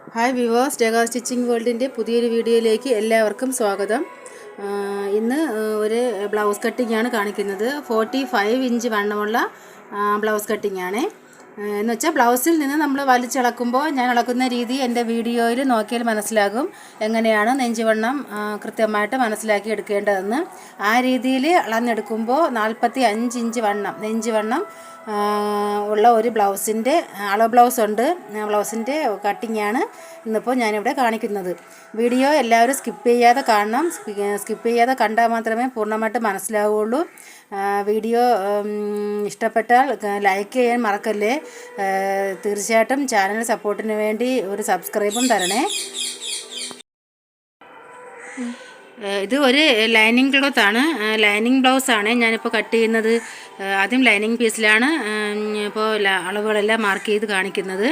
Hi viewers ഡെഗാ stitching വേൾഡിന്റെ പുതിയൊരു വീഡിയോയിലേക്ക് എല്ലാവർക്കും സ്വാഗതം. ഇന്ന് ഒരു ബ്ലൗസ് കട്ടിംഗ് ആണ് കാണിക്കുന്നത്. ഫോർട്ടി ഫൈവ് ഇഞ്ച് വണ്ണമുള്ള ബ്ലൗസ് കട്ടിംഗ് ആണ് എന്ന് വെച്ചാൽ ബ്ലൗസിൽ നിന്ന് നമ്മൾ വലിച്ചിളക്കുമ്പോൾ ഞാൻ ഇളക്കുന്ന രീതി എന്റെ വീഡിയോയിൽ നോക്കിയാൽ മനസ്സിലാകും. എങ്ങനെയാണ് നെഞ്ചുവണ്ണം കൃത്യമായിട്ട് മനസ്സിലാക്കി എടുക്കേണ്ടതെന്ന്. ആ രീതിയിൽ അളന്നെടുക്കുമ്പോൾ നാൽപ്പത്തി അഞ്ച് ഇഞ്ച് വണ്ണം നെഞ്ച് വണ്ണം ആ, ഉള്ള ഒരു ബ്ലൗസിന്റെ അളവ് ബ്ലൗസ് ഉണ്ട് ബ്ലൗസിന്റെ കട്ടിംഗ് ആണ് ഇന്നിപ്പോൾ ഞാനിവിടെ കാണിക്കുന്നത്. വീഡിയോ എല്ലാവരും സ്കിപ്പ് ചെയ്യാതെ കാണണം. സ്കിപ്പ് ചെയ്യാതെ കണ്ടാൽ മാത്രമേ പൂർണമായിട്ട് മനസ്സിലാവുകയുള്ളൂ വീഡിയോ ഇഷ്ടപ്പെട്ടാൽ ലൈക്ക് ചെയ്യാൻ മറക്കല്ലേ? തീർച്ചയായിട്ടും ചാനൽ സപ്പോർട്ടിന് വേണ്ടി ഒരു സബ്സ്ക്രൈബും തരണേ. ഇത് ഒരു ലൈനിങ് ക്ലോത്ത് ആണ്. ലൈനിങ് ബ്ലൗസ് ആണ് ഞാനിപ്പോൾ കട്ട് ചെയ്യുന്നത്. ആദ്യം ലൈനിങ് പീസിലാണ്. ഇപ്പോൾ അളവുകളെല്ലാം മാർക്ക് ചെയ്ത് കാണിക്കുന്നത്.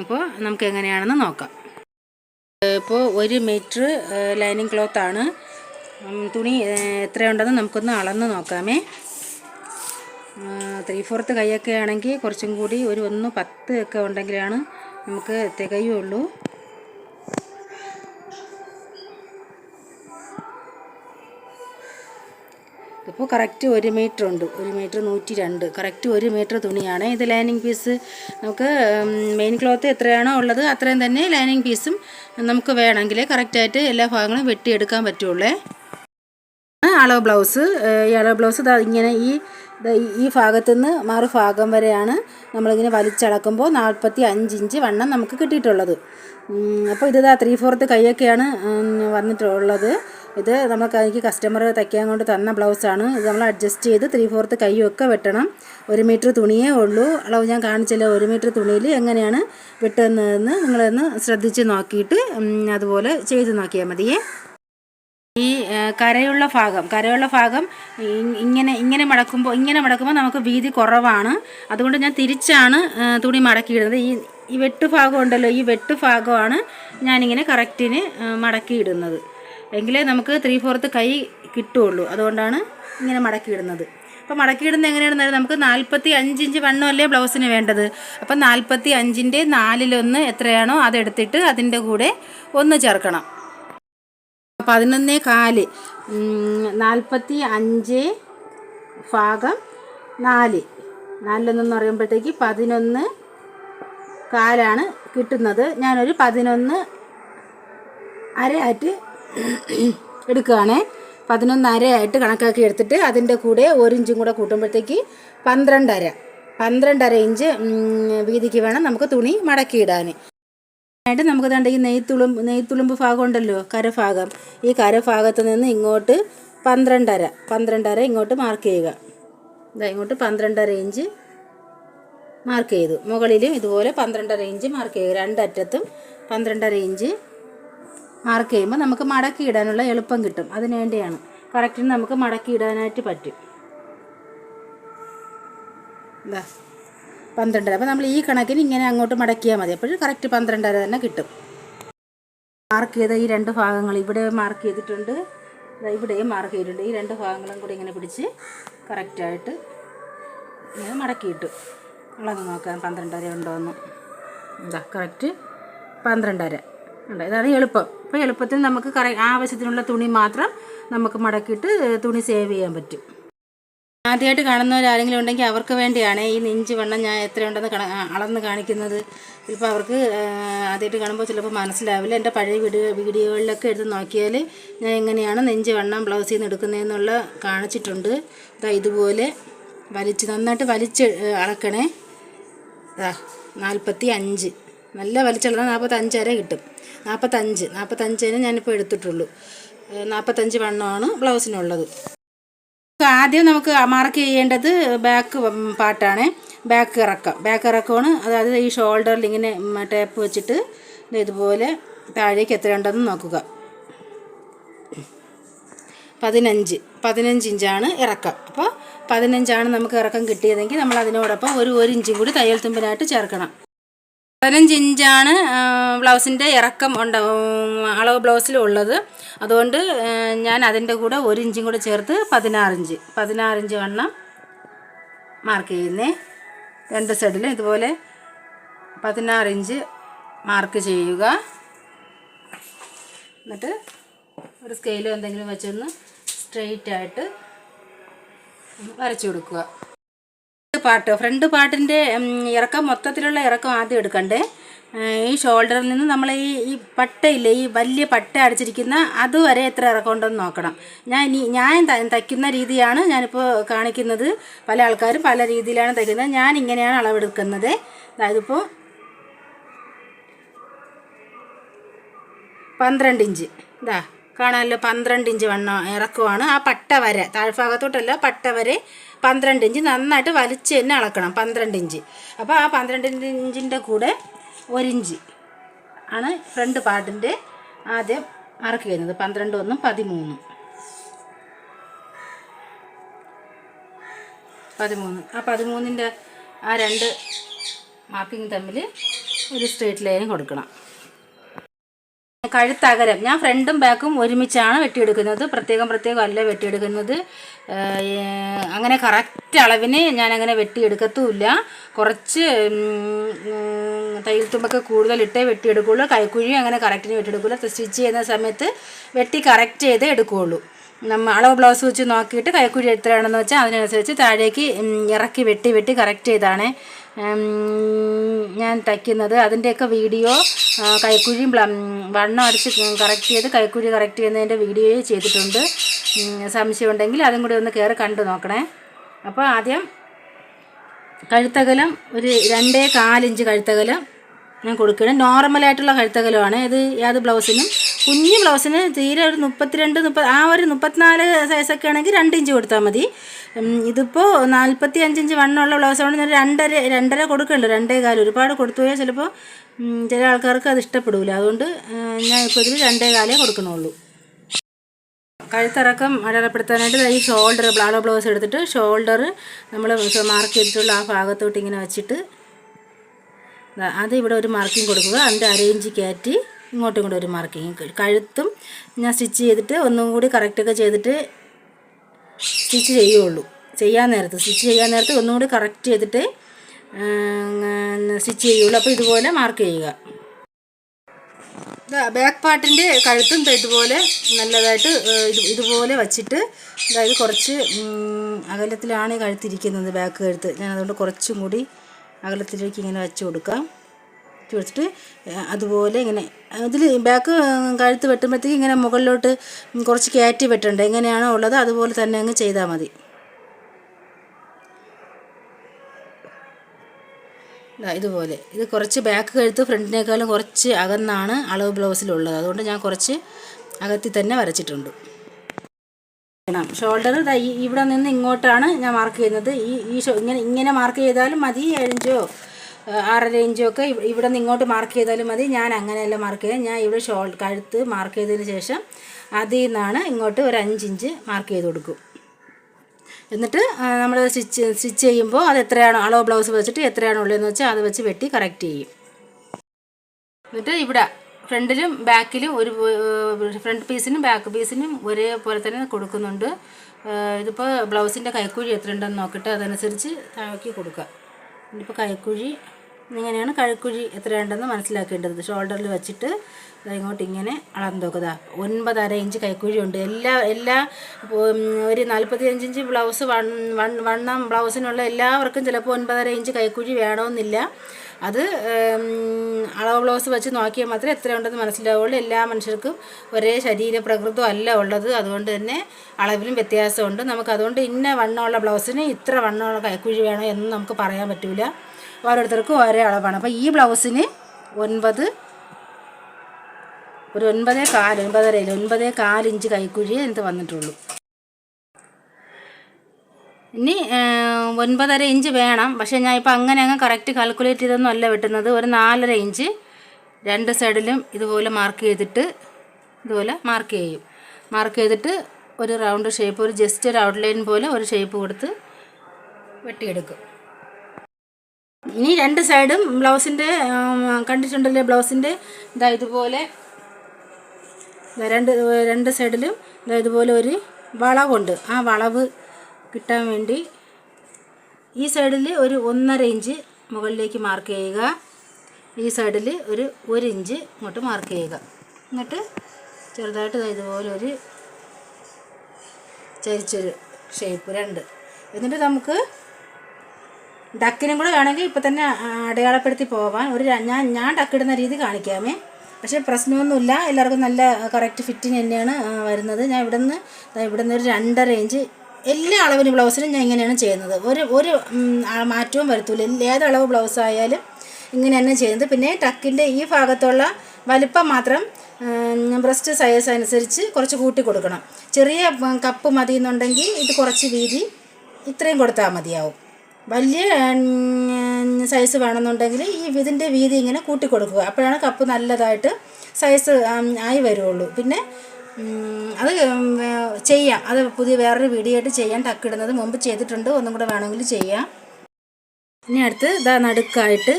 ഇപ്പോൾ നമുക്ക് എങ്ങനെയാണെന്ന് നോക്കാം. ഇപ്പോൾ ഒരു മീറ്റർ ലൈനിങ് ക്ലോത്ത് ആണ്. തുണി എത്രയുണ്ടെന്ന് നമുക്കൊന്ന് അളന്ന് നോക്കാമേ. ത്രീ ഫോർത്ത് കൈയൊക്കെ ആണെങ്കിൽ കുറച്ചും കൂടി ഒരു ഒന്ന് പത്ത് ഒക്കെ ഉണ്ടെങ്കിലാണ് നമുക്ക് തികയുള്ളൂ. ഇപ്പോൾ കറക്റ്റ് ഒരു മീറ്റർ ഉണ്ട്. ഒരു മീറ്റർ നൂറ്റി രണ്ട് കറക്റ്റ് ഒരു മീറ്റർ തുണിയാണ്. ഇത് ലൈനിങ് പീസ് നമുക്ക് മെയിൻ ക്ലോത്ത് എത്രയാണോ ഉള്ളത് അത്രയും തന്നെ ലൈനിങ് പീസും നമുക്ക് വേണമെങ്കിൽ കറക്റ്റായിട്ട് എല്ലാ ഭാഗങ്ങളും വെട്ടിയെടുക്കാൻ പറ്റുള്ളേ. അളവ് ബ്ലൗസ് ഈ അളവ് ബ്ലൗസ് ഇങ്ങനെ ഈ ഈ- ഭാഗത്തു നിന്ന് മറുഭാഗം വരെയാണ് നമ്മളിങ്ങനെ വലിച്ചളക്കുമ്പോൾ നാൽപ്പത്തി അഞ്ച് ഇഞ്ച് വണ്ണം നമുക്ക് കിട്ടിയിട്ടുള്ളത്. അപ്പോൾ ഇത് ത്രീ ഫോർത്ത് കൈയൊക്കെയാണ് വന്നിട്ടുള്ളത്. ഇത് നമുക്ക് എനിക്ക് കസ്റ്റമർ തയ്ക്കാൻ കൊണ്ട് തന്ന ബ്ലൗസാണ് ഇത് നമ്മൾ അഡ്ജസ്റ്റ് ചെയ്ത് ത്രീ ഫോർത്ത് കൈയൊക്കെ വെട്ടണം. ഒരു മീറ്റർ തുണിയേ ഉള്ളൂ. അളവ് ഞാൻ കാണിച്ചല്ലോ. ഒരു മീറ്റർ തുണിയിൽ എങ്ങനെയാണ് വെട്ടുന്നതെന്ന് നിങ്ങളൊന്ന് ശ്രദ്ധിച്ച് നോക്കിയിട്ട് അതുപോലെ ചെയ്ത് നോക്കിയാൽ മതിയേ. ഈ കരയുള്ള ഭാഗം. കരയുള്ള ഭാഗം ഇങ്ങനെ ഇങ്ങനെ മടക്കുമ്പോൾ ഇങ്ങനെ മടക്കുമ്പോൾ നമുക്ക് വീതി കുറവാണ്. അതുകൊണ്ട് ഞാൻ തിരിച്ചാണ് തുണി മടക്കിയിടുന്നത്. ഈ ഈ വെട്ടുഭാഗം ഉണ്ടല്ലോ. ഈ വെട്ടുഭാഗമാണ് ഞാനിങ്ങനെ കറക്റ്റിന് മടക്കിയിടുന്നത്. എങ്കിലേ നമുക്ക് ത്രീ ഫോർത്ത് കൈ കിട്ടുകയുള്ളൂ അതുകൊണ്ടാണ് ഇങ്ങനെ മടക്കിയിടുന്നത്. അപ്പോൾ മടക്കിയിടുന്നത് എങ്ങനെയാണെന്ന് നമുക്ക് നാൽപ്പത്തി അഞ്ച് ഇഞ്ച് വണ്ണമല്ലേ ബ്ലൗസിന് വേണ്ടത്? അപ്പം നാൽപ്പത്തി അഞ്ചിന്റെ നാലിലൊന്ന് എത്രയാണോ അതെടുത്തിട്ട് അതിന്റെ കൂടെ ഒന്ന് ചേർക്കണം. പതിനൊന്ന് കാൽ നാൽപ്പത്തി അഞ്ച് ഭാഗം നാല്. നാലിലൊന്നെന്ന് പറയുമ്പോഴത്തേക്ക് പതിനൊന്ന് കാലാണ് കിട്ടുന്നത്. ഞാനൊരു പതിനൊന്ന് അരയായിട്ട് എടുക്കുകയാണേ പതിനൊന്ന് അരയായിട്ട് കണക്കാക്കി എടുത്തിട്ട് അതിന്റെ കൂടെ ഒരു ഇഞ്ചും കൂടെ കൂട്ടുമ്പോഴത്തേക്ക് പന്ത്രണ്ടര. പന്ത്രണ്ടര ഇഞ്ച് വീതിക്ക് വേണം നമുക്ക് തുണി മടക്കിയിടാൻ ആയിട്ട് നമുക്ക് ദാണ്ട് ഈ നെയ്ത്തുളുമ്പ് നെയ്ത്തുളുമ്പ് ഭാഗം ഉണ്ടല്ലോ കരഭാഗം. ഈ കരഭാഗത്ത് നിന്ന് ഇങ്ങോട്ട് പന്ത്രണ്ടര പന്ത്രണ്ടര ഇങ്ങോട്ട് മാർക്ക് ചെയ്യുക. ഇതാ ഇങ്ങോട്ട് പന്ത്രണ്ടര ഇഞ്ച് മാർക്ക് ചെയ്തു. മുകളിലും ഇതുപോലെ പന്ത്രണ്ടര ഇഞ്ച് മാർക്ക് ചെയ്യുക. രണ്ടറ്റത്തും പന്ത്രണ്ടര ഇഞ്ച് മാർക്ക് ചെയ്യുമ്പോൾ നമുക്ക് മടക്കി ഇടാനുള്ള എളുപ്പം കിട്ടും. അതിന് വേണ്ടിയാണ്. കറക്റ്റിന് നമുക്ക് മടക്കി ഇടാനായിട്ട് പറ്റും. എന്താ പന്ത്രണ്ടര. അപ്പോൾ നമ്മൾ ഈ കണക്കിന് ഇങ്ങനെ അങ്ങോട്ട് മടക്കിയാൽ മതി. അപ്പോൾ കറക്റ്റ് പന്ത്രണ്ടര തന്നെ കിട്ടും. മാർക്ക് ചെയ്ത ഈ രണ്ട് ഭാഗങ്ങൾ ഇവിടെ മാർക്ക് ചെയ്തിട്ടുണ്ട്. ഇവിടെയും മാർക്ക് ചെയ്തിട്ടുണ്ട്. ഈ രണ്ട് ഭാഗങ്ങളും കൂടി ഇങ്ങനെ പിടിച്ച് കറക്റ്റായിട്ട് ഇങ്ങനെ മടക്കിയിട്ടു അളന്ന് നോക്കാം പന്ത്രണ്ടര ഉണ്ടോ എന്ന് എന്താ കറക്റ്റ് പന്ത്രണ്ടര. ഉണ്ട്. ഇതാണ് എളുപ്പം. അപ്പോൾ എളുപ്പത്തിൽ നമുക്ക് കറ ആവശ്യത്തിനുള്ള തുണി മാത്രം നമുക്ക് മടക്കിയിട്ട് തുണി സേവ് ചെയ്യാൻ പറ്റും. ആദ്യമായിട്ട് കാണുന്നവരാരെങ്കിലും ഉണ്ടെങ്കിൽ അവർക്ക് വേണ്ടിയാണ് ഈ നെഞ്ച് വണ്ണം ഞാൻ എത്രയുണ്ടെന്ന് കണ അളന്ന് കാണിക്കുന്നത്. ഇപ്പോൾ അവർക്ക് ആദ്യമായിട്ട് കാണുമ്പോൾ ചിലപ്പോൾ മനസ്സിലാവില്ല. എന്റെ പഴയ വീഡിയോ വീഡിയോകളിലൊക്കെ എടുത്ത് നോക്കിയാൽ ഞാൻ എങ്ങനെയാണ് നെഞ്ച് വണ്ണം ബ്ലൗസിൽ നിന്ന് എടുക്കുന്നതെന്നുള്ള കാണിച്ചിട്ടുണ്ട്. ഇതാ ഇതുപോലെ വലിച്ച് നന്നായിട്ട് വലിച്ച് അളക്കണേ. നാൽപ്പത്തി അഞ്ച്. നല്ല വലിച്ചുള്ള നാൽപ്പത്തഞ്ച് വരെ കിട്ടും. നാൽപ്പത്തഞ്ച് നാൽപ്പത്തഞ്ചിന് ഞാനിപ്പോൾ എടുത്തിട്ടുള്ളൂ. നാൽപ്പത്തഞ്ച് വണ്ണമാണ് ബ്ലൗസിനുള്ളത്. ആദ്യം നമുക്ക് മാർക്ക് ചെയ്യേണ്ടത് ബാക്ക് പാട്ടാണ്. ബാക്ക് ഇറക്കം. ബാക്ക് ഇറക്കമാണ്. അതായത് ഈ ഷോൾഡറിൽ ഇങ്ങനെ ടേപ്പ് വെച്ചിട്ട് ഇതുപോലെ താഴേക്ക് എത്രയുണ്ടെന്ന് നോക്കുക. പതിനഞ്ച്. പതിനഞ്ച് ഇഞ്ചാണ് ഇറക്കം. അപ്പോൾ പതിനഞ്ചാണ് നമുക്ക് ഇറക്കം കിട്ടിയതെങ്കിൽ നമ്മൾ അതിനോടൊപ്പം ഒരു ഒരു ഇഞ്ചും കൂടി തയ്യൽ തുമ്പിനായിട്ട് ചേർക്കണം. പതിനഞ്ച് ഇഞ്ചാണ് ബ്ലൗസിന്റെ ഇറക്കം ഉണ്ട് അളവ് ബ്ലൗസിലുള്ളത് അതുകൊണ്ട് ഞാൻ അതിന്റെ കൂടെ ഒരു ഇഞ്ചും കൂടെ ചേർത്ത് പതിനാറിഞ്ച് പതിനാറിഞ്ച് വണ്ണം മാർക്ക് ചെയ്യുന്നേ. രണ്ട് സൈഡിലും ഇതുപോലെ പതിനാറിഞ്ച് മാർക്ക് ചെയ്യുക. എന്നിട്ട് ഒരു സ്കെയിലോ എന്തെങ്കിലും വെച്ചൊന്ന് സ്ട്രെയിറ്റ് ആയിട്ട് വരച്ചു കൊടുക്കുക. പാർട്ട് ഫ്രണ്ട് പാർട്ടിന്റെ ഇറക്കം മൊത്തത്തിലുള്ള ഇറക്കം ആദ്യം എടുക്കണ്ടേ? ഈ ഷോൾഡറിൽ നിന്ന് നമ്മൾ ഈ ഈ പട്ടയില്ലേ ഈ വലിയ പട്ട അടിച്ചിരിക്കുന്ന അതുവരെ എത്ര ഇറക്കം ഉണ്ടെന്ന് നോക്കണം. ഞാൻ ഇനി ഞാൻ തയ്ക്കുന്ന രീതിയാണ് ഞാനിപ്പോൾ കാണിക്കുന്നത്. പല ആൾക്കാരും പല രീതിയിലാണ് തയ്ക്കുന്നത്. ഞാൻ ഇങ്ങനെയാണ് അളവെടുക്കുന്നത്. അതായത് ഇപ്പോൾ പന്ത്രണ്ട് ഇഞ്ച്. ഇതാ. കാണാമല്ലോ പന്ത്രണ്ട് ഇഞ്ച് വണ്ണം ഇറക്കുവാണ്. ആ പട്ട വരെ താഴ്ഭാഗത്തോട്ടല്ല പട്ട വരെ പന്ത്രണ്ട് ഇഞ്ച് നന്നായിട്ട് വലിച്ച് തന്നെ അളക്കണം പന്ത്രണ്ട് ഇഞ്ച്. അപ്പോൾ ആ പന്ത്രണ്ട് ഇഞ്ചിന്റെ കൂടെ ഒരിഞ്ച് ആണ് ഫ്രണ്ട് പാർട്ടിന്റെ ആദ്യം മാർക്ക് ചെയ്യുന്നത് പന്ത്രണ്ട് ഒന്നും പതിമൂന്നും. പതിമൂന്ന്. ആ പതിമൂന്നിന്റെ ആ രണ്ട് മാർക്കിങ് തമ്മിൽ ഒരു സ്ട്രേറ്റ് ലൈൻ കൊടുക്കണം. കഴുത്തകരം. ഞാൻ ഫ്രണ്ടും ബാക്കും ഒരുമിച്ചാണ് വെട്ടിയെടുക്കുന്നത്. പ്രത്യേകം പ്രത്യേകം അല്ല വെട്ടിയെടുക്കുന്നത്. അങ്ങനെ കറക്റ്റ് അളവിന് ഞാൻ അങ്ങനെ വെട്ടിയെടുക്കത്തുമില്ല. കുറച്ച് തയ്യൽ തുമ്പൊക്കെ കൂടുതലിട്ടേ വെട്ടിയെടുക്കുകയുള്ളൂ കൈക്കുഴി അങ്ങനെ കറക്റ്റിന് വെട്ടിയെടുക്കില്ല സ്റ്റിച്ച് ചെയ്യുന്ന സമയത്ത് വെട്ടി കറക്റ്റ് ചെയ്തേ എടുക്കുകയുള്ളൂ നമ്മൾ അളവ് ബ്ലൗസ് വെച്ച് നോക്കിയിട്ട് കൈക്കുഴി എത്രയാണെന്ന് വെച്ചാൽ അതിനനുസരിച്ച് താഴേക്ക് ഇറക്കി വെട്ടി വെട്ടി കറക്റ്റ് ചെയ്താണ് ഞാൻ തയ്ക്കുന്നത്. അതിന്റെയൊക്കെ വീഡിയോ കൈക്കുഴി വണ്ണം അടിച്ച് കറക്റ്റ് ചെയ്ത് കൈക്കുഴി കറക്റ്റ് ചെയ്യുന്നതിന്റെ വീഡിയോ ചെയ്തിട്ടുണ്ട്. സംശയം ഉണ്ടെങ്കിൽ അതും കൂടി ഒന്ന് കയറി കണ്ടു നോക്കണേ. അപ്പോൾ ആദ്യം കഴുത്തകലം ഒരു രണ്ടേ കാലിഞ്ച് കഴുത്തകലം ഞാൻ കൊടുക്കുകയാണ് നോർമലായിട്ടുള്ള കഴുത്തകലമാണ്. ഇത് ഏത് ബ്ലൗസിനും കുഞ്ഞു ബ്ലൗസിന് തീരെ ഒരു മുപ്പത്തിരണ്ട് മുപ്പത് ആ ഒരു മുപ്പത്തിനാല് സൈസൊക്കെ ആണെങ്കിൽ രണ്ട് ഇഞ്ച് കൊടുത്താൽ മതി. ഇതിപ്പോൾ നാൽപ്പത്തി അഞ്ചിഞ്ച് വണ്ണമുള്ള ബ്ലൗസ് കൊണ്ട് ഞാൻ രണ്ടര രണ്ടര കൊടുക്കണ്ട രണ്ടേ കാലം. ഒരുപാട് കൊടുത്തു പോയാൽ ചിലപ്പോൾ ചില ആൾക്കാർക്ക് അത് ഇഷ്ടപ്പെടില്ല അതുകൊണ്ട് ഞാൻ ഇപ്പോൾ ഇതിൽ രണ്ടേ കാലേ കൊടുക്കണുള്ളൂ. കഴുത്തിറക്കം അടയാളപ്പെടുത്താനായിട്ട് ഈ ഷോൾഡർ ബ്ലാഡോ ബ്ലൗസ് എടുത്തിട്ട് ഷോൾഡർ നമ്മൾ മാർക്ക് ചെയ്തിട്ടുള്ള ആ ഭാഗത്തോട്ട് ഇങ്ങനെ വെച്ചിട്ട് അത് ഇവിടെ ഒരു മാർക്കിംഗ് കൊടുക്കുക. അതിന്റെ അരയിഞ്ച് കയറ്റി ഇങ്ങോട്ടും കൂടെ ഒരു മാർക്കിങ് കഴുത്തും ഞാൻ സ്റ്റിച്ച് ചെയ്തിട്ട് ഒന്നും കൂടി കറക്റ്റൊക്കെ ചെയ്തിട്ട് സ്റ്റിച്ച് ചെയ്യുള്ളൂ. ചെയ്യാൻ നേരത്ത് സ്റ്റിച്ച് ചെയ്യാൻ നേരത്ത് ഒന്നും കൂടി കറക്റ്റ് ചെയ്തിട്ട് സ്റ്റിച്ച് ചെയ്യുള്ളൂ. അപ്പോൾ ഇതുപോലെ മാർക്ക് ചെയ്യുക. ബാക്ക് പാർട്ടിന്റെ കഴുത്തും ഇതുപോലെ നല്ലതായിട്ട് ഇത് ഇതുപോലെ വച്ചിട്ട് അതായത് കുറച്ച് അകലത്തിലാണ് കഴുത്തിരിക്കുന്നത് ബാക്ക് കഴുത്ത്. ഞാൻ അതുകൊണ്ട് കുറച്ചും കൂടി അകലത്തിലേക്ക് ഇങ്ങനെ വെച്ച് കൊടുക്കാം വെച്ച് കൊടുത്തിട്ട് അതുപോലെ ഇങ്ങനെ ഇതിൽ ബാക്ക് കഴുത്ത് വെട്ടുമ്പോഴത്തേക്ക് ഇങ്ങനെ മുകളിലോട്ട് കുറച്ച് കയറ്റി വെട്ടുണ്ട് എങ്ങനെയാണോ ഉള്ളത്. അതുപോലെ തന്നെ അങ്ങ് ചെയ്താൽ മതി. ഇതുപോലെ. ഇത് കുറച്ച് ബാക്ക് കഴുത്ത് ഫ്രണ്ടിനേക്കാളും കുറച്ച് അകന്നാണ് അളവ് ബ്ലൗസിലുള്ളത്. അതുകൊണ്ട് ഞാൻ കുറച്ച് അകത്തി തന്നെ വരച്ചിട്ടുണ്ട്. ഷോൾഡർ ഇവിടെ നിന്ന് ഇങ്ങോട്ടാണ് ഞാൻ മാർക്ക് ചെയ്യുന്നത്. ഈ ഈ ഇങ്ങനെ ഇങ്ങനെ മാർക്ക് ചെയ്താലും മതി ഏഴഞ്ചോ ആറര ഇഞ്ചോ ഒക്കെ ഇവ- ഇവിടെ നിന്ന് ഇങ്ങോട്ട് മാർക്ക് ചെയ്താലും മതി. ഞാൻ അങ്ങനെയല്ല മാർക്ക് ചെയ്യാം ഞാൻ ഇവിടെ ഷോൾ കഴുത്ത് മാർക്ക് ചെയ്തതിന് ശേഷം അതിൽ നിന്നാണ് ഇങ്ങോട്ട് ഒരു അഞ്ചിഞ്ച് മാർക്ക് ചെയ്ത് കൊടുക്കും. എന്നിട്ട് നമ്മൾ സ്റ്റിച്ച് സ്റ്റിച്ച് ചെയ്യുമ്പോൾ അത് എത്രയാണോ? അളവ് ബ്ലൗസ് വെച്ചിട്ട് എത്രയാണോ ഉള്ളതെന്ന് വെച്ചാൽ അത് വെച്ച് വെട്ടി കറക്റ്റ് ചെയ്യും. എന്നിട്ട് ഇവിടെ ഫ്രണ്ടിലും ബാക്കിലും ഒരു ഫ്രണ്ട് പീസിനും ബാക്ക് പീസിനും ഒരേപോലെ തന്നെ കൊടുക്കുന്നുണ്ട്. ഇതിപ്പോൾ ബ്ലൗസിന്റെ കൈക്കുഴി എത്ര ഉണ്ടെന്ന് നോക്കിയിട്ട് അതനുസരിച്ച് താഴേക്ക് കൊടുക്കുക ഇതിപ്പോൾ കൈക്കുഴി ഇങ്ങനെയാണ് കഴുക്കുഴി എത്രയുണ്ടെന്ന് മനസ്സിലാക്കേണ്ടത്. ഷോൾഡറിൽ വെച്ചിട്ട് ഇങ്ങോട്ട് ഇങ്ങനെ അളന്ന് നോക്കുക ഒൻപതര ഇഞ്ച് കൈക്കുഴി ഉണ്ട്. എല്ലാ എല്ലാ ഒരു നാൽപ്പത്തി അഞ്ചിഞ്ച് ബ്ലൗസ് വണ്ണം ബ്ലൗസിനുള്ള എല്ലാവർക്കും ചിലപ്പോൾ ഒൻപതര ഇഞ്ച് കൈക്കുഴി വേണമെന്നില്ല. അത് അളവ് ബ്ലൗസ് വെച്ച് നോക്കിയാൽ മാത്രമേ എത്ര ഉണ്ടെന്ന് മനസ്സിലാവുള്ളൂ. എല്ലാ മനുഷ്യർക്കും ഒരേ ശരീരപ്രകൃതം അല്ല ഉള്ളത്. അതുകൊണ്ട് തന്നെ അളവിലും വ്യത്യാസമുണ്ട്. നമുക്ക് അതുകൊണ്ട് ഇന്ന വണ്ണമുള്ള ബ്ലൗസിന് ഇത്ര വണ്ണമുള്ള കൈക്കുഴി വേണം എന്ന് നമുക്ക് പറയാൻ പറ്റില്ല ഓരോരുത്തർക്കും ഓരോ അളവാണ്. അപ്പോൾ ഈ ബ്ലൗസിന് ഒൻപത് ഒരു ഒൻപതേ കാൽ ഒൻപതരയിൽ ഒൻപതേ കാലിഞ്ച് കൈക്കുഴി എനിക്ക് വന്നിട്ടുള്ളൂ. ഇനി ഒൻപതര ഇഞ്ച് വേണം. പക്ഷേ ഞാൻ ഇപ്പോൾ അങ്ങനെ അങ്ങ് കറക്റ്റ് കാൽക്കുലേറ്റ് ചെയ്തൊന്നും അല്ല വെട്ടുന്നത്. ഒരു നാലര ഇഞ്ച് രണ്ട് സൈഡിലും ഇതുപോലെ മാർക്ക് ചെയ്തിട്ട് ഇതുപോലെ മാർക്ക് ചെയ്യും. മാർക്ക് ചെയ്തിട്ട് ഒരു റൗണ്ട് ഷേപ്പ് ഒരു ജസ്റ്റ് ഒരു ഔട്ട്ലൈൻ പോലെ ഒരു ഷേപ്പ് കൊടുത്ത് വെട്ടിയെടുക്കും. ഇനി രണ്ട് സൈഡും ബ്ലൗസിന്റെ കണ്ടിട്ടുണ്ടല്ലേ ബ്ലൗസിന്റെ ഇതാ ഇതുപോലെ രണ്ട് രണ്ട് സൈഡിലും ഇതാ ഇതുപോലെ ഒരു വളവുണ്ട്. ആ വളവ് കിട്ടാൻ വേണ്ടി ഈ സൈഡിൽ ഒരു ഒന്നര ഇഞ്ച് മുകളിലേക്ക് മാർക്ക് ചെയ്യുക. ഈ സൈഡിൽ ഒരു ഒരു ഇഞ്ച് ഇങ്ങോട്ട് മാർക്ക് ചെയ്യുക. എന്നിട്ട് ചെറുതായിട്ട് ഇതുപോലെ ഒരു ചരിച്ചൊരു ഷേപ്പ് രണ്ട്. എന്നിട്ട് നമുക്ക് ഡക്കിനും കൂടെ വേണമെങ്കിൽ ഇപ്പം തന്നെ അടയാളപ്പെടുത്തി പോവാൻ. ഒരു ഞാൻ ഞാൻ ഡക്കിടുന്ന രീതി കാണിക്കാമേ. പക്ഷേ പ്രശ്നമൊന്നുമില്ല. എല്ലാവർക്കും നല്ല കറക്റ്റ് ഫിറ്റിങ് തന്നെയാണ് വരുന്നത്. ഞാൻ ഇവിടെ നിന്ന് ഇവിടെ നിന്ന് ഒരു രണ്ടര ഇഞ്ച് എല്ലാ അളവിന് ബ്ലൗസിനും ഞാൻ ഇങ്ങനെയാണ് ചെയ്യുന്നത്. ഒരു ഒരു മാറ്റവും വരുത്തില്ല ഏത് അളവ് ബ്ലൗസ് ആയാലും ഇങ്ങനെ തന്നെ ചെയ്യുന്നത്. പിന്നെ ടക്കിന്റെ ഈ ഭാഗത്തുള്ള വലിപ്പം മാത്രം ബ്രസ്റ്റ് സൈസ് അനുസരിച്ച് കുറച്ച് കൂട്ടി കൊടുക്കണം. ചെറിയ കപ്പ് മതി എന്നുണ്ടെങ്കിൽ ഇത് കുറച്ച് വീതി ഇത്രയും കൊടുത്താൽ മതിയാവും. വലിയ സൈസ് വേണമെന്നുണ്ടെങ്കിൽ ഈ ഇതിന്റെ വീതി ഇങ്ങനെ കൂട്ടി കൊടുക്കുക അപ്പോഴാണ് കപ്പ് നല്ലതായിട്ട് സൈസ് ആയി വരുള്ളൂ. പിന്നെ അത് ചെയ്യാം. അത് പുതിയ വേറൊരു വീഡിയോ ചെയ്യാൻ ടക്കിടുന്നത് മുമ്പ് ചെയ്തിട്ടുണ്ട്. ഒന്നും കൂടെ വേണമെങ്കിൽ ചെയ്യാം. ഇനി അടുത്ത് ഇതാ നടുക്കായിട്ട്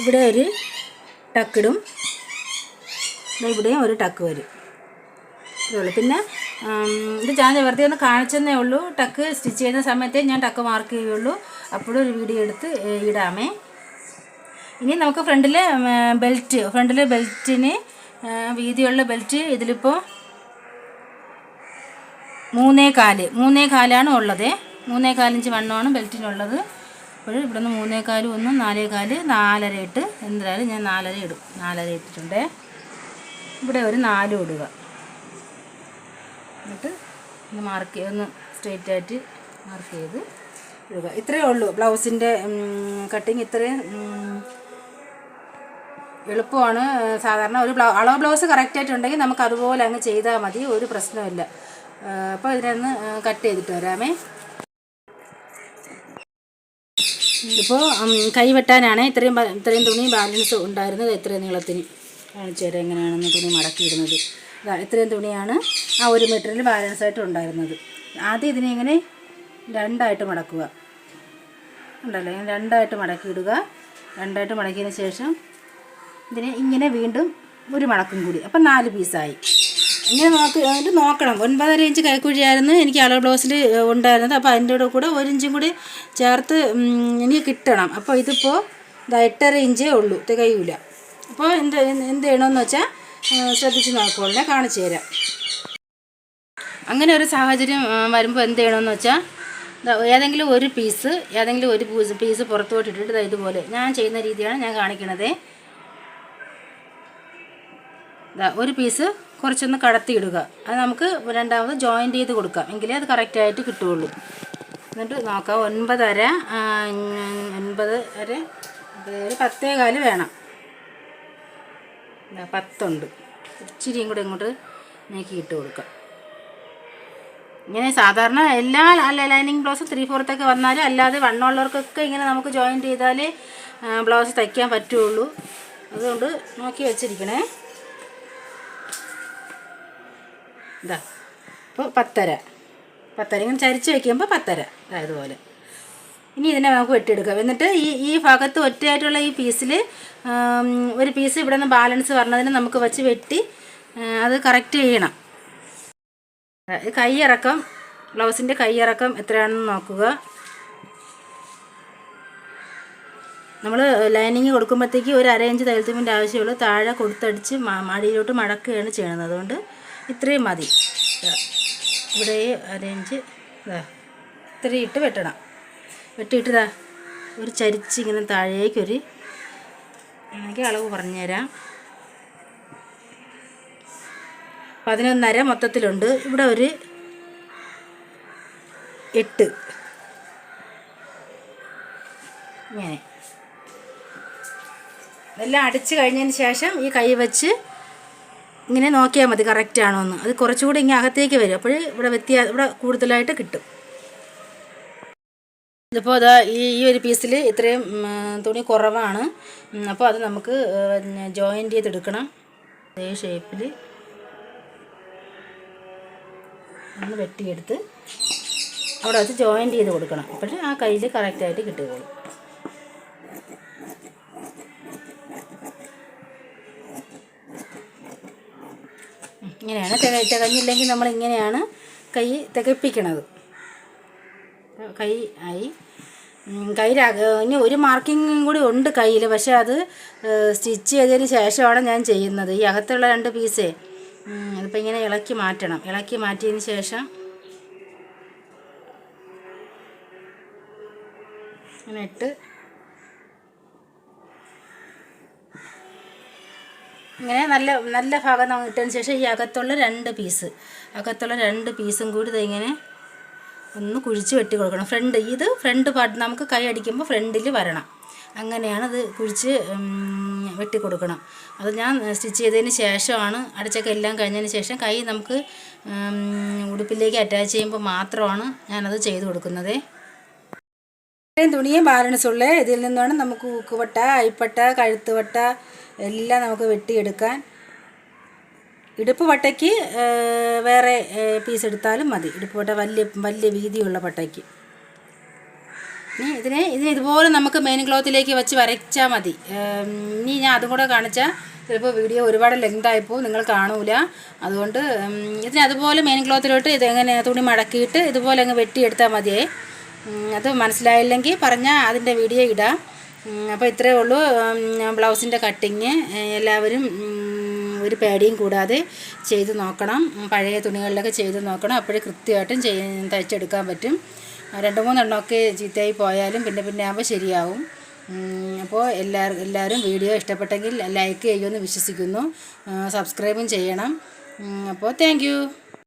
ഇവിടെ ഒരു ടക്കിടും ഇവിടെയും ഒരു ടക്ക് വരും. ഇതുള്ളൂ പിന്നെ ഇത് ഞാൻ വെറുതെ ഒന്ന് കാണിച്ചെന്നേ ഉള്ളൂ. ടക്ക് സ്റ്റിച്ച് ചെയ്യുന്ന സമയത്തേ ഞാൻ ടക്ക് മാർക്ക് ചെയ്യുള്ളൂ. അപ്പോഴും ഒരു വീഡിയോ എടുത്ത് ഇടാമേ. ഇനി നമുക്ക് ഫ്രണ്ടിൽ ബെൽറ്റ് ഫ്രണ്ടിൽ ബെൽറ്റിന് വീതിയുള്ള ബെൽറ്റ് ഇതിലിപ്പോൾ മൂന്നേ കാൽ. മൂന്നേ കാലാണ് ഉള്ളത്. മൂന്നേ കാലിഞ്ച് വണ്ണമാണ് ബെൽറ്റിനുള്ളത് അപ്പോൾ ഇവിടെ നിന്ന് മൂന്നേ കാൽ ഒന്നും നാലേ കാൽ നാലര ഇട്ട് എന്തായാലും ഞാൻ നാലര ഇടും. നാലര ഇട്ടിട്ടുണ്ട്. ഇവിടെ ഒരു നാലും ഇടുക. എന്നിട്ട് ഒന്ന് മാർക്ക് ഒന്ന് സ്ട്രെയിറ്റ് ആയിട്ട് മാർക്ക് ചെയ്ത് ഇടുക ഇത്രയേ ഉള്ളൂ. ബ്ലൗസിന്റെ കട്ടിങ് ഇത്രയും എളുപ്പമാണ്. സാധാരണ ഒരു ബ്ലൗ അളവ് ബ്ലൗസ് കറക്റ്റായിട്ടുണ്ടെങ്കിൽ നമുക്ക് അതുപോലെ അങ്ങ് ചെയ്താൽ മതി ഒരു പ്രശ്നമില്ല അപ്പോൾ ഇതിനൊന്ന് കട്ട് ചെയ്തിട്ട് വരാമേ. ഇപ്പോൾ കൈ വെട്ടാനാണ് ഇത്രയും ഇത്രയും തുണി ബാലൻസ് ഉണ്ടായിരുന്നത് ഇത്രയും നീളത്തിന്. കാണിച്ചു തരാം എങ്ങനെയാണെന്ന് തുണി മടക്കിയിടുന്നത്. ഇതാ ഇത്രയും തുണിയാണ് ആ ഒരു മീറ്ററിൽ ബാലൻസ് ആയിട്ട് ഉണ്ടായിരുന്നത്. ആദ്യം ഇതിനെ ഇങ്ങനെ രണ്ടായിട്ട് മടക്കുക. ഉണ്ടല്ലോ ഇങ്ങനെ രണ്ടായിട്ട് മടക്കിയിടുക രണ്ടായിട്ട് മടക്കിയതിന് ശേഷം ഇതിനെ ഇങ്ങനെ വീണ്ടും ഒരു മടക്കും കൂടി. അപ്പം നാല് പീസായി ഇങ്ങനെ നോക്ക് അതിന്റെ നോക്കണം. ഒൻപതര ഇഞ്ച് കൈക്കുഴിയായിരുന്നു എനിക്ക് അളവ് ബ്ലൗസിൽ ഉണ്ടായിരുന്നത്. അപ്പോൾ അതിന്റെ കൂടെ കൂടെ ഒരു ഇഞ്ചും കൂടി ചേർത്ത് എനിക്ക് കിട്ടണം. അപ്പോൾ ഇതിപ്പോൾ ഇതാ എട്ടര ഇഞ്ചേ ഉള്ളൂ. തികയൂല അപ്പോൾ എന്ത് എന്ത് ചെയ്യണമെന്ന് വെച്ചാൽ ശ്രദ്ധിച്ച് നോക്കുകയുള്ളേ കാണിച്ചു തരാം. അങ്ങനെ ഒരു സാഹചര്യം വരുമ്പോൾ എന്ത് ചെയ്യണമെന്ന് വെച്ചാൽ ഏതെങ്കിലും ഒരു പീസ് ഏതെങ്കിലും ഒരു പീസ് പീസ് പുറത്തോട്ട് ഇട്ടിട്ട് ഇതുപോലെ. ഞാൻ ചെയ്യുന്ന രീതിയാണ് ഞാൻ കാണിക്കണത്. ദാ ഒരു പീസ് കുറച്ചൊന്ന് കടത്തിയിടുക. അത് നമുക്ക് രണ്ടാമത് ജോയിന്റ് ചെയ്ത് കൊടുക്കാം. എങ്കിലേ അത് കറക്റ്റായിട്ട് കിട്ടുകയുള്ളൂ. എന്നിട്ട് നോക്കാം ഒൻപതര ഒൻപത് അര ഒരു പത്തേ കാൽ വേണം. പത്തുണ്ട്. ഇച്ചിരിയും കൂടെ ഇങ്ങോട്ട് നീക്കി ഇട്ട് കൊടുക്കാം. ഇങ്ങനെ സാധാരണ എല്ലാ അല്ല ലൈനിങ് ബ്ലൗസ് ത്രീ ഫോർത്തൊക്കെ വന്നാലും അല്ലാതെ വണ്ണമുള്ളവർക്കൊക്കെ ഇങ്ങനെ നമുക്ക് ജോയിൻ ചെയ്താൽ ബ്ലൗസ് തയ്ക്കാൻ പറ്റുള്ളൂ. അതുകൊണ്ട് നോക്കി വെച്ചിരിക്കണേ. ഇതാ ഇപ്പോൾ പത്തര. പത്തര ഇങ്ങനെ ചരിച്ച് വയ്ക്കുമ്പോൾ പത്തര. ഇതാ ഇതുപോലെ. ഇനി ഇതിനെ നമുക്ക് വെട്ടിയെടുക്കാം. എന്നിട്ട് ഈ ഈ ഭാഗത്ത് ഒറ്റയായിട്ടുള്ള ഈ പീസിൽ ഒരു പീസ് ഇവിടെ നിന്ന് ബാലൻസ് പറഞ്ഞതിന് നമുക്ക് വെച്ച് വെട്ടി അത് കറക്റ്റ് ചെയ്യണം. കൈയിറക്കം ബ്ലൗസിന്റെ കൈയിറക്കം എത്രയാണെന്ന് നോക്കുക. നമ്മൾ ലൈനിങ് കൊടുക്കുമ്പോഴത്തേക്ക് ഒരു അര ഇഞ്ച് തയ്യൽത്തുമ്പിന്റെ ആവശ്യമുള്ളൂ. താഴെ കൊടുത്തടിച്ച് മടിയിലോട്ട് മടക്കുകയാണ് ചെയ്യുന്നത് അതുകൊണ്ട് ഇത്രയും മതി. ഇവിടെ അര ഇഞ്ച് ഇതാ ഇത്രയും ഇട്ട് വെട്ടണം. വെട്ടിയിട്ട് ഒരു ചരിച്ച് ഇങ്ങനെ താഴേക്കൊരു എനിക്ക് അളവ് പറഞ്ഞുതരാം. പതിനൊന്നര മൊത്തത്തിലുണ്ട്. ഇവിടെ ഒരു എട്ട്. ഇങ്ങനെ. ഇതെല്ലാം അടിച്ച് കഴിഞ്ഞതിന് ശേഷം ഈ കൈ വെച്ച് ഇങ്ങനെ നോക്കിയാൽ മതി കറക്റ്റ് ആണോ എന്ന് അത് കുറച്ചുകൂടി ഇങ്ങനെ അകത്തേക്ക് വരും. അപ്പോൾ ഇവിടെ വ്യത്യാ ഇവിടെ കൂടുതലായിട്ട് കിട്ടും. ഇതിപ്പോൾ അതാ ഈ ഈ ഒരു പീസിൽ ഇത്രയും തുണി കുറവാണ്. അപ്പോൾ അത് നമുക്ക് ജോയിന്റ് ചെയ്തെടുക്കണം. അതേ ഷേപ്പിൽ ഒന്ന് വെട്ടിയെടുത്ത് അവിടെ വെച്ച് ജോയിന്റ് ചെയ്ത് കൊടുക്കണം. അപ്പോൾ ആ കയ്യിൽ കറക്റ്റായിട്ട് കിട്ടുകയുള്ളൂ. ഇങ്ങനെയാണ് തിക തികഞ്ഞില്ലെങ്കിൽ നമ്മൾ ഇങ്ങനെയാണ് കൈ തികപ്പിക്കണത്. കൈ ആയി. ഉം, കയ്യിലക ഇനി ഒരു മാർക്കിങ്ങും കൂടി ഉണ്ട് കയ്യിൽ. പക്ഷേ അത് സ്റ്റിച്ച് ചെയ്തതിന് ശേഷമാണ് ഞാൻ ചെയ്യുന്നത്. ഈ അകത്തുള്ള രണ്ട് പീസേ ഉം, അതിപ്പോൾ ഇങ്ങനെ ഇളക്കി മാറ്റണം. ഇളക്കി മാറ്റിയതിന് ശേഷം ഇങ്ങനെ ഇട്ട് ഇങ്ങനെ നല്ല നല്ല ഭാഗം നമ്മൾ ഇട്ടതിന് ശേഷം ഈ അകത്തുള്ള രണ്ട് പീസ് അകത്തുള്ള രണ്ട് പീസും കൂടി ഇതിങ്ങനെ ഒന്ന് കുഴിച്ച് വെട്ടി കൊടുക്കണം. ഫ്രണ്ട് ഇത് ഫ്രണ്ട് പാർട്ട് നമുക്ക് കൈ അടിക്കുമ്പോൾ ഫ്രണ്ടിൽ വരണം. അങ്ങനെയാണ് അത് കുഴിച്ച് വെട്ടി കൊടുക്കണം അത് ഞാൻ സ്റ്റിച്ച് ചെയ്തതിന് ശേഷമാണ് അടച്ചൊക്കെ എല്ലാം കഴിഞ്ഞതിന് ശേഷം കൈ നമുക്ക് ഉടുപ്പിലേക്ക് അറ്റാച്ച് ചെയ്യുമ്പോൾ മാത്രമാണ് ഞാനത് ചെയ്ത് കൊടുക്കുന്നത്. ഇത്രയും തുണിയും ബാലൻസ് ഉള്ളേ ഇതിൽ നിന്നാണ് നമുക്ക് ഊക്കുവട്ട അയിപ്പട്ട കഴുത്തുവട്ട എല്ലാം നമുക്ക് വെട്ടിയെടുക്കാൻ. ഇടുപ്പ് വട്ടയ്ക്ക് വേറെ പീസ് എടുത്താലും മതി. ഇടുപ്പ് വട്ട വലിയ വലിയ വീതിയുള്ള പട്ടയ്ക്ക്. ഇതിനെ ഇതിന് ഇതുപോലെ നമുക്ക് മെയിൻ ക്ലോത്തിലേക്ക് വെച്ച് വരച്ചാൽ മതി. ഇനി ഞാൻ അതും കൂടെ കാണിച്ചാൽ ചിലപ്പോൾ വീഡിയോ ഒരുപാട് ലെങ്ത് ആയിപ്പോൾ നിങ്ങൾ കാണൂല. അതുകൊണ്ട് ഇതിന് അതുപോലെ മെയിൻ ക്ലോത്തിലോട്ട് ഇതെങ്ങനെ തുണി മടക്കിയിട്ട് ഇതുപോലെ അങ്ങ് വെട്ടിയെടുത്താൽ മതിയേ. അത് മനസ്സിലായില്ലെങ്കിൽ പറഞ്ഞാൽ അതിന്റെ വീഡിയോ ഇടാം. അപ്പോൾ ഇത്രയേ ഉള്ളൂ. ബ്ലൗസിന്റെ കട്ടിങ് എല്ലാവരും ഒരു പേടിയും കൂടാതെ ചെയ്ത് നോക്കണം. പഴയ തുണികളിലൊക്കെ ചെയ്ത് നോക്കണം. അപ്പോഴേ കൃത്യമായിട്ടും ചെയ് തയ്ച്ചെടുക്കാൻ പറ്റും. രണ്ട് മൂന്നെണ്ണമൊക്കെ ചീത്തയായി പോയാലും പിന്നെ പിന്നെ ആകുമ്പോൾ ശരിയാവും. അപ്പോൾ എല്ലാവരും എല്ലാവരും വീഡിയോ ഇഷ്ടപ്പെട്ടെങ്കിൽ ലൈക്ക് ചെയ്യുമെന്ന് വിശ്വസിക്കുന്നു. സബ്സ്ക്രൈബും ചെയ്യണം. അപ്പോൾ താങ്ക്